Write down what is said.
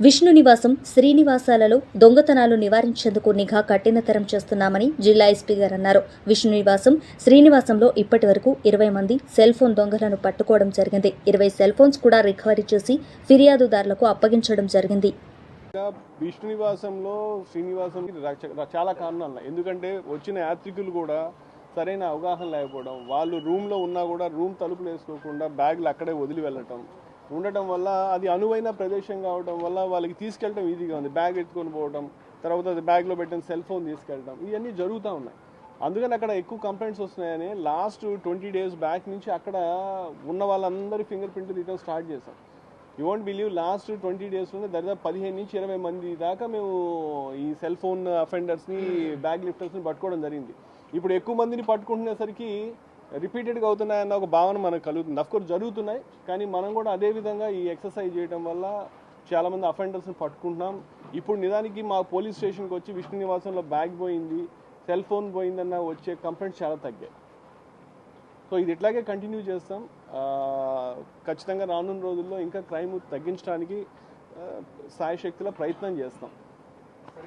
విష్ణు నివాసం శ్రీనివాసాలలో దొంగతనాలు నివారించేందుకు నిఘా కఠినతరం చేస్తున్నామని జిల్లా ఎస్పీ గారు అన్నారు విష్ణు నివాసం శ్రీనివాసంలో ఇప్పటి వరకు ఇరవై మంది సెల్ ఫోన్ దొంగలను పట్టుకోవడం జరిగింది. ఇరవై సెల్ ఫోన్స్ కూడా రికవరీ చేసి ఫిర్యాదుదారులకు అప్పగించడం జరిగింది. విష్ణు నివాసంలో శ్రీనివాసం చాలా కారణాలు. ఎందుకంటే వచ్చిన యాత్రికులు కూడా సరైన అవగాహన లేకపోవడం వాళ్ళు రూమ్లో ఉన్నా కూడా రూమ్ తలుపులు వేసుకోకుండా బ్యాగులు అక్కడే వదిలి వెళ్ళటం ఉండటం వల్ల అది అనువైన ప్రదేశం కావడం వల్ల వాళ్ళకి తీసుకెళ్ళడం ఈజీగా ఉంది. బ్యాగ్ ఎత్తుకొని పోవడం తర్వాత అది బ్యాగ్లో పెట్టిన సెల్ ఫోన్ తీసుకెళ్ళడం ఇవన్నీ జరుగుతూ ఉన్నాయి. అందుకని అక్కడ ఎక్కువ కంప్లైంట్స్ వస్తున్నాయని లాస్ట్ ట్వంటీ డేస్ బ్యాక్ నుంచి అక్కడ ఉన్న వాళ్ళందరి ఫింగర్ ప్రింట్ తీయడం స్టార్ట్ చేశాం. You want believe last twenty డేస్లోనే దాదాపు పదిహేను నుంచి ఇరవై మంది దాకా మేము ఈ సెల్ ఫోన్ అఫెండర్స్ని బ్యాగ్ లిఫ్టర్స్ని పట్టుకోవడం జరిగింది. ఇప్పుడు ఎక్కువ మందిని పట్టుకుంటునేసరికి రిపీటెడ్గా అవుతున్నాయన్న ఒక భావన మనకు కలుగుతుంది. అఫ్కోర్స్ జరుగుతున్నాయి కానీ మనం కూడా అదే విధంగా ఈ ఎక్సర్సైజ్ చేయడం వల్ల చాలామంది అఫెండర్స్ని పట్టుకుంటున్నాం. ఇప్పుడు నిజానికి మా పోలీస్ స్టేషన్కి వచ్చి విష్ణు నివాసంలో బ్యాగ్ పోయింది సెల్ ఫోన్ పోయిందన్న వచ్చే కంప్లైంట్స్ చాలా తగ్గాయి. సో ఇది ఇట్లాగే కంటిన్యూ చేస్తాం. ఖచ్చితంగా రానున్న రోజుల్లో ఇంకా క్రైమ్ తగ్గించడానికి సాయశక్తిలో ప్రయత్నం చేస్తాం.